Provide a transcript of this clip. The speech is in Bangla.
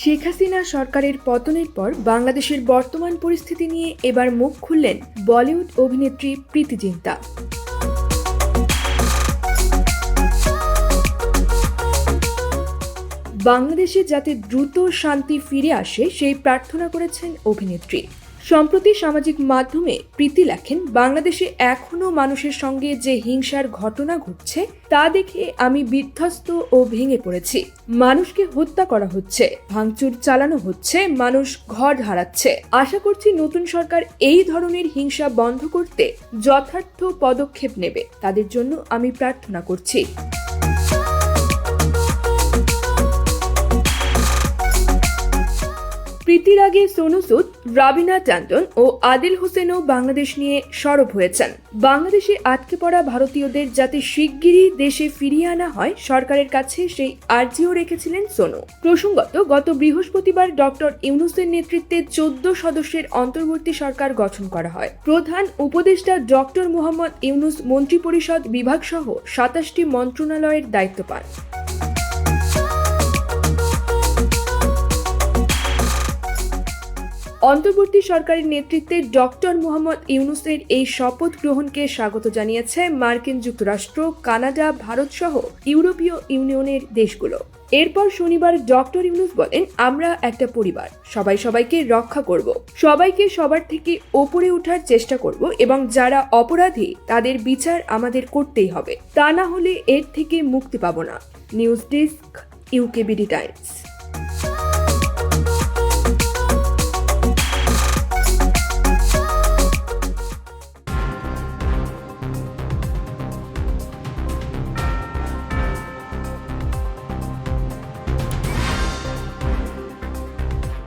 শেখ হাসিনা সরকারের পতনের পর বাংলাদেশের বর্তমান পরিস্থিতি নিয়ে এবার মুখ খুললেন বলিউড অভিনেত্রী প্রীতি জিন্তা। বাংলাদেশে যাতে দ্রুত শান্তি ফিরে আসে, সেই প্রার্থনা করেছেন অভিনেত্রী। সম্প্রতি সামাজিক মাধ্যমে প্রীতি লেখেন, বাংলাদেশে এখনও মানুষের সঙ্গে যে হিংসার ঘটনা ঘটছে, তা দেখে আমি বিধ্বস্ত ও ভেঙে পড়েছি। মানুষকে হত্যা করা হচ্ছে, ভাঙচুর চালানো হচ্ছে, মানুষ ঘর হারাচ্ছে। আশা করছি নতুন সরকার এই ধরনের হিংসা বন্ধ করতে যথার্থ পদক্ষেপ নেবে। তাদের জন্য আমি প্রার্থনা করছি। প্রীতির আগে সোনু সুদ, রাবিনা ট্যান্ডন ও আদিল হোসেনও বাংলাদেশ নিয়ে সরব হয়েছেন। বাংলাদেশে আটকে পড়া ভারতীয়দের যাতে শিগগিরই দেশে ফিরিয়ে আনা হয়, সরকারের কাছে সেই আর্জিও রেখেছিলেন সোনু। প্রসঙ্গত, গত বৃহস্পতিবার ডক্টর ইউনুসের নেতৃত্বে চোদ্দ সদস্যের অন্তর্বর্তী সরকার গঠন করা হয়। প্রধান উপদেষ্টা ডক্টর মোহাম্মদ ইউনুস মন্ত্রিপরিষদ বিভাগ সহ সাতাশটি মন্ত্রণালয়ের দায়িত্ব পান। অন্তর্বর্তী সরকারের নেতৃত্বে ডক্টর মোহাম্মদ ইউনুসের এই শপথ গ্রহণকে স্বাগত জানিয়েছে মার্কিন যুক্তরাষ্ট্র, কানাডা, ভারত সহ ইউরোপীয় ইউনিয়নের দেশগুলো। এরপর শনিবার ডক্টর ইউনুস বলেন, আমরা একটা পরিবার, সবাই সবাইকে রক্ষা করব। সবাইকে সবার থেকে ওপরে ওঠার চেষ্টা করব এবং যারা অপরাধী, তাদের বিচার আমাদের করতেই হবে। তা না হলে এর থেকে মুক্তি পাব না। News desk, UKBD Times.